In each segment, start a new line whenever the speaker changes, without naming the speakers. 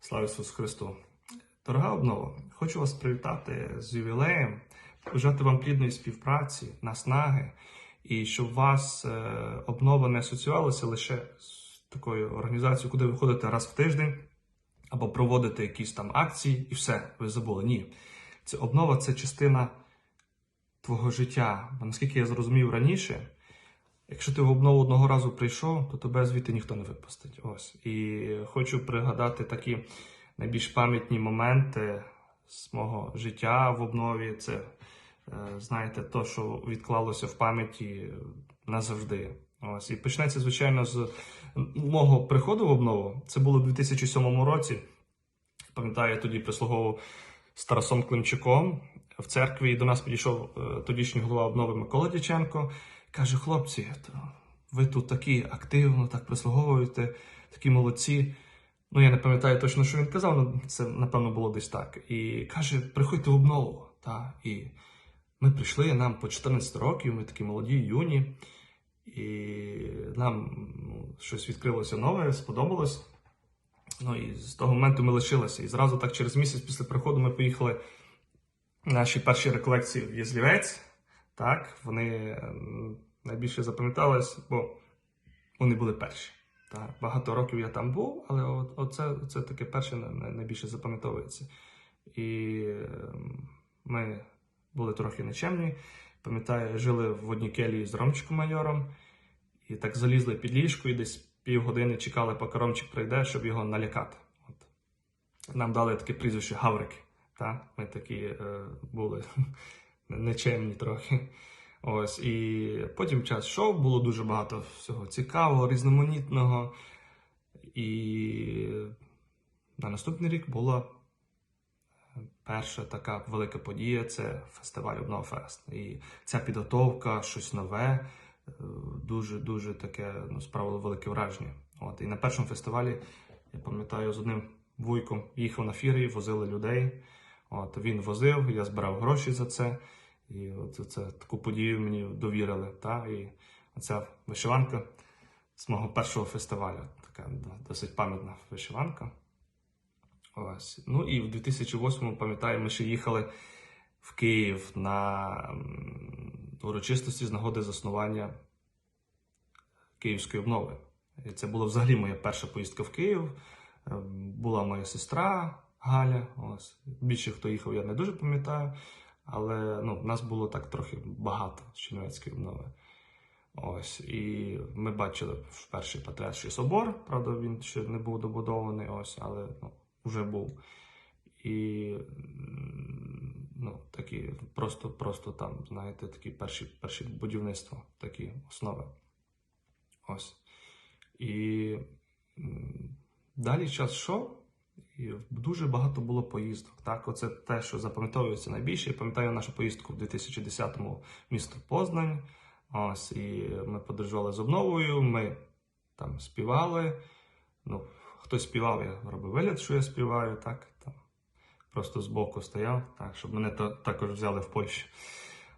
Слава Ісусу Христу! Дорога обнова, хочу вас привітати з ювілеєм, побажати вам плідної співпраці, наснаги, і щоб вас е, обнова не асоціювалася лише з такою організацією, куди ви ходите раз в тиждень, або проводите якісь там акції, і все, ви забули. Ні. Це обнова це частина твого життя. Бо наскільки я зрозумів раніше, Якщо ти в обнову одного разу прийшов, то тебе звідти ніхто не випустить. Ось. І хочу пригадати такі найбільш пам'ятні моменти з мого життя в обнові. Це, е, знаєте, то, що відклалося в пам'яті назавжди. Ось. І почнеться, звичайно, з мого приходу в обнову. Це було у 2007 році. Пам'ятаю, я тоді прислуговував з Тарасом Климчуком в церкві, і до нас підійшов е, тодішній голова обнови Микола Дяченко. Каже, хлопці, ви тут такі активно, так прислуговуєте, такі молодці. Ну, я не пам'ятаю точно, що він казав, але це, напевно, було десь так. І каже, приходьте в обнову. Та? І ми прийшли, нам по 14 років, ми такі молоді, юні, і нам ну, щось відкрилося нове, сподобалось. Ну і з того моменту ми лишилися. І зразу так через місяць після приходу ми поїхали на наші перші реколекції в Єзлівець. Так, вони найбільше запам'ятались, бо вони були перші. Так, багато років я там був, але от, оце, це таке перше най- най- найбільше запам'ятовується. І ем, ми були трохи нечемні. Пам'ятаю, жили в одній келії з Ромчиком майором, і так залізли під ліжко, і десь півгодини чекали, поки Ромчик прийде, щоб його налякати. От. Нам дали таке прізвище Гаврики. Так? Ми такі е, були нечемні трохи. Ось, і потім час йшов, було дуже багато всього цікавого, різноманітного. І на наступний рік була перша така велика подія це фестиваль Обновфест. І ця підготовка, щось нове, дуже-дуже таке ну, справило велике враження. От, і на першому фестивалі, я пам'ятаю, з одним вуйком їхав на фірі, возили людей. От, він возив, я збирав гроші за це. І от це таку подію мені довірили. Та? І оця вишиванка з мого першого фестивалю. Така досить пам'ятна вишиванка. Ось. Ну і в 2008-му, пам'ятаю, ми ще їхали в Київ на урочистості з нагоди заснування Київської обнови. І це була взагалі моя перша поїздка в Київ. Е, Була моя сестра Галя. Ось. Більше хто їхав, я не дуже пам'ятаю. Але ну, нас було так трохи багато з Чернівецької обнови. Ось. І ми бачили перший Патріарший собор, правда, він ще не був добудований, ось, але ну, вже був. І ну, такі просто, просто там, знаєте, такі перші, перші будівництва, такі основи. Ось. І далі час йшов, і дуже багато було поїздок. Так, оце те, що запам'ятовується найбільше. Я пам'ятаю нашу поїздку в 2010-му в місто Познань. Ось, і ми подорожували з обновою, ми там співали. Ну, хтось співав, я робив вигляд, що я співаю, так, там, просто збоку стояв, так, щоб мене та- також взяли в Польщі.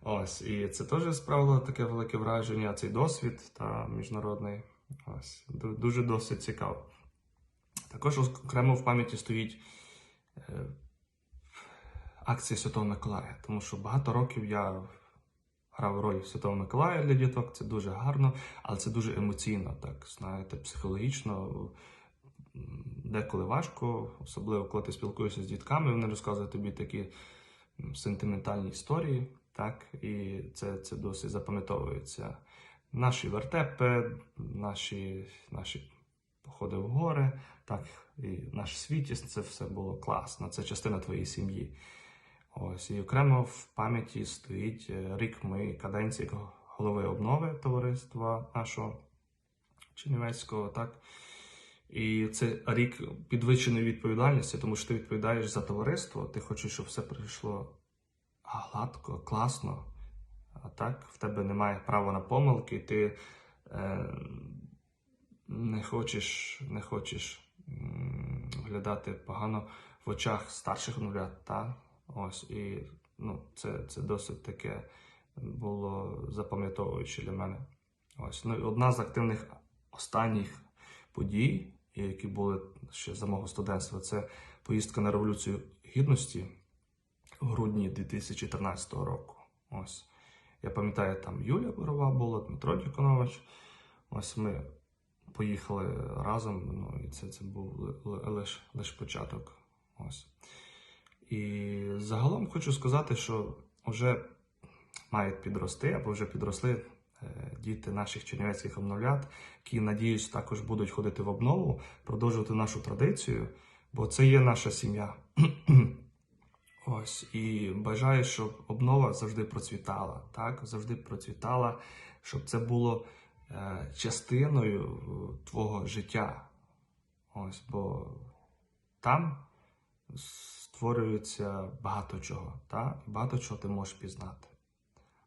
Ось, і це теж справило таке велике враження, цей досвід та міжнародний. Ось, дуже досить цікаво. Також окремо в пам'яті стоїть е, акція Святого Миколая, тому що багато років я грав роль Святого Миколая для діток. Це дуже гарно, але це дуже емоційно, так знаєте, психологічно. Деколи важко, особливо коли ти спілкуєшся з дітками, вони розказують тобі такі сентиментальні історії, так, і це, це досить запам'ятовується. Наші вертепи, наші, наші походи в гори, так, і наш світість, це все було класно. Це частина твоєї сім'ї. Ось, і окремо в пам'яті стоїть е, рік моєї каденції голови обнови товариства нашого Чернівецького, так. І це рік підвищеної відповідальності, тому що ти відповідаєш за товариство, ти хочеш, щоб все пройшло гладко, класно. А так, в тебе немає права на помилки, ти е, не хочеш, не хочеш виглядати погано в очах старших нулят. Та? Ось, і ну, це, це досить таке було запам'ятовуюче для мене. Ось. Ну, одна з активних останніх подій, які були ще за мого студентства. Це поїздка на Революцію Гідності в грудні 2013 року. Ось. Я пам'ятаю, там Юлія Бурова була, Дмитро Дюконович. Ось ми поїхали разом. Ну, і це, це був лише лиш початок. Ось. І загалом хочу сказати, що вже мають підрости або вже підросли е, діти наших чернівецьких обновлят, які, надіюсь, також будуть ходити в обнову, продовжувати нашу традицію, бо це є наша сім'я. Ось і бажаю, щоб обнова завжди процвітала, так завжди процвітала, щоб це було частиною е, твого життя. Ось, бо там створюється багато чого, та? Багато чого ти можеш пізнати.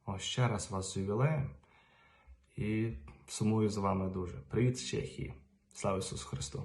Ось ще раз вас з ювілеєм і сумую з вами дуже. Привіт з Чехії! Слава Ісусу Христу!